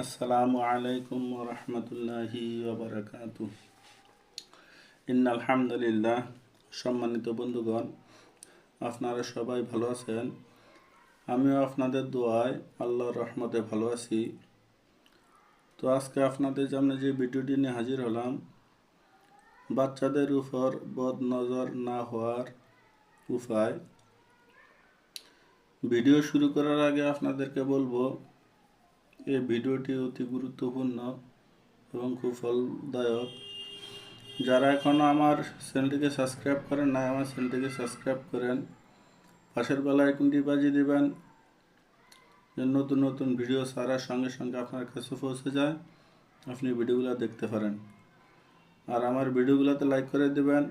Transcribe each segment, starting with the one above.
আসসালামু আলাইকুম রহমতুল্লাহি ওবরাকাত ইন আলহামদুলিল্লাহ সম্মানিত বন্ধুগণ, আপনারা সবাই ভালো আছেন? আমিও আপনাদের দোয়ায় আল্লাহর রহমতে ভালো আছি। তো আজকে আপনাদের সামনে যে ভিডিওটি নিয়ে হাজির হলাম, বাচ্চাদের উপর বদ নজর না হওয়ার উপায়। ভিডিও শুরু করার আগে আপনাদেরকে বলব এই ভিডিওটি অতি গুরুত্বপূর্ণ এবং খুব ফলদায়ক। যারা এখনও আমার চ্যানেলটিকে সাবস্ক্রাইব করেন না আমার চ্যানেলটিকে সাবস্ক্রাইব করেন। পাশের বেলা আইকনটি বাজিয়ে দিবেন। নতুন নতুন ভিডিও ছাড়ার সঙ্গে সঙ্গে আপনার কাছে পৌঁছে যায়, আপনি ভিডিওগুলো দেখতে পারেন। আর আমার ভিডিওগুলোতে লাইক করে দেবেন,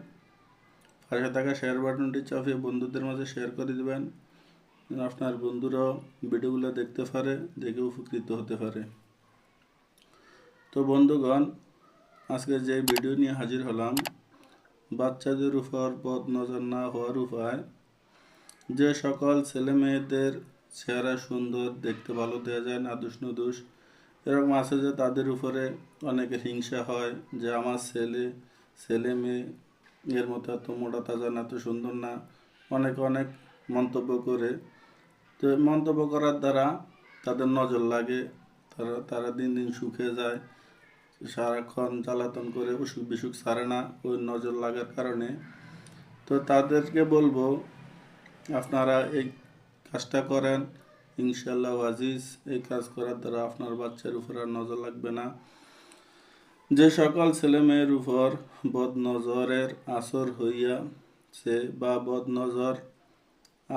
পাশে থাকা শেয়ার বাটনটি চাপিয়ে বন্ধুদের মাঝে শেয়ার করে দেবেন। আপনার বন্ধুরাও ভিডিওগুলো দেখতে পারে, দেখে উপকৃত হতে পারে। তো বন্ধুগণ, আজকে যে ভিডিও নিয়ে হাজির হলাম, বাচ্চাদের উপর পথ নজর না হওয়ার উপায়, যে সকল ছেলে মেয়েদের চেহারা সুন্দর, দেখতে ভালো দেওয়া যায় নাদুস নদুস এরকম আছে যে তাদের উপরে অনেকে হিংসা হয়, যে আমার ছেলে ছেলে মেয়ে, এর মতো এত মোটা, তাজা না এত সুন্দর না, অনেক অনেক মন্তব্য করে। তো মন্তব্য করার দ্বারা তাদের নজর লাগে, তারা তারা দিন দিন শুকে যায়, সারাক্ষণ জ্বালাতন করে অসুখ বিসুখ ছাড়ে না ওই নজর লাগার কারণে। তো তাদেরকে বলব, আপনারা এই কাজটা করেন ইনশাল্লাহ আজিজ, এই কাজ করার দ্বারা আপনার বাচ্চার উপর আর নজর লাগবে না। যে সকল ছেলে মেয়ের উপর বদ নজরের আসর হইয়া সে বা বদ নজর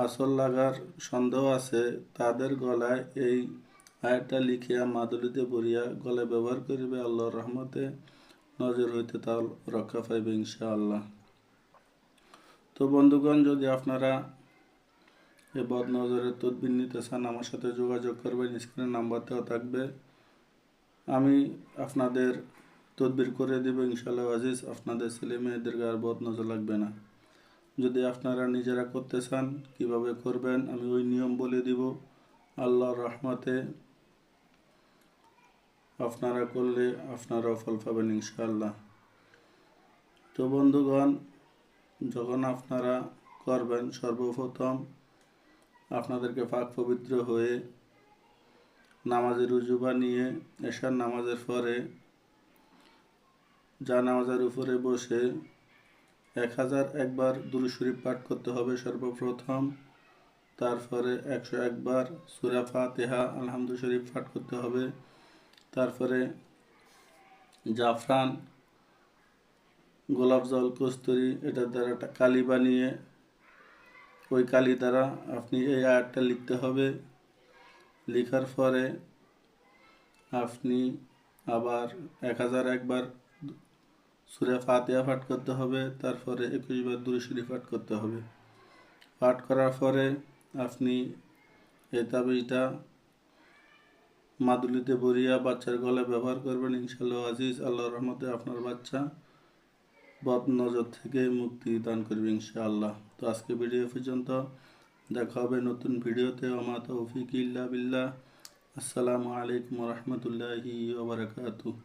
আসর লাগার সন্দেহ আছে। তাদের গলায় এই আয়টা লিখিয়া মাদুলিতে ভরিয়া গলায় ব্যবহার করিবে আল্লাহর রহমতে নজর হইতে তা রক্ষা পাইবে ইনশাআল্লাহ। তো বন্ধুগণ, যদি আপনারা এ বদ নজরের তদবির নিতে চান, আমার সাথে যোগাযোগ করবেন, স্ক্রিনের নাম্বার দেওয়া থাকবে। আমি আপনাদের তদবির করে দেবো, ইনশাআল্লাহ আজিজ, আপনাদের ছেলে মেয়েদের আর বদ নজর লাগবে না। যদি আপনারা নিজেরা করতে চান, কীভাবে করবেন, আমি ওই নিয়ম বলে দিব। আল্লাহর রহমতে আপনারা করলে আপনারাও ফল পাবেন ইনশাআল্লাহ। তো বন্ধুগণ, যখন আপনারা করবেন সর্বপ্রথম, আপনাদেরকে পাক পবিত্র হয়ে নামাজের উজুবা নিয়ে এশার নামাজের পরে, যা নামাজের উপরে বসে এক হাজার একবার দুরু শরীফ পাঠ করতে হবে সর্বপ্রথম। তারপরে একশো একবার সুরা ফাতেহা আলহামদু শরীফ পাঠ করতে হবে। তারপরে জাফরান, গোলাপ জল, কস্তুরি এটার দ্বারা একটা কালি বানিয়ে, ওই কালি দ্বারা আপনি এই আয়াতটা লিখতে হবে। লেখার পরে আপনি আবার এক হাজার একবার সুরে ফাতিয়া পাঠ করতে হবে, তারপরে একুশবার দুরুশরী পাঠ করতে হবে। পাঠ করার পরে আপনি এই তাবিজটা মাদুলিতে ভরিয়া বাচ্চার গলায় ব্যবহার করবেন। ইনশাল্লাহ আজিজ আল্লাহ রহমতে আপনার বাচ্চা বদ নজর থেকে মুক্তি দান করবে ইনশাআল্লাহ। তো আজকে ভিডিও পর্যন্ত। দেখা হবে নতুন ভিডিওতে। আমার তৌফিক ইল্লা বিল্লাহ। আসসালামু আলাইকুম রহমতুল্লাহি ওবরাকাতুহ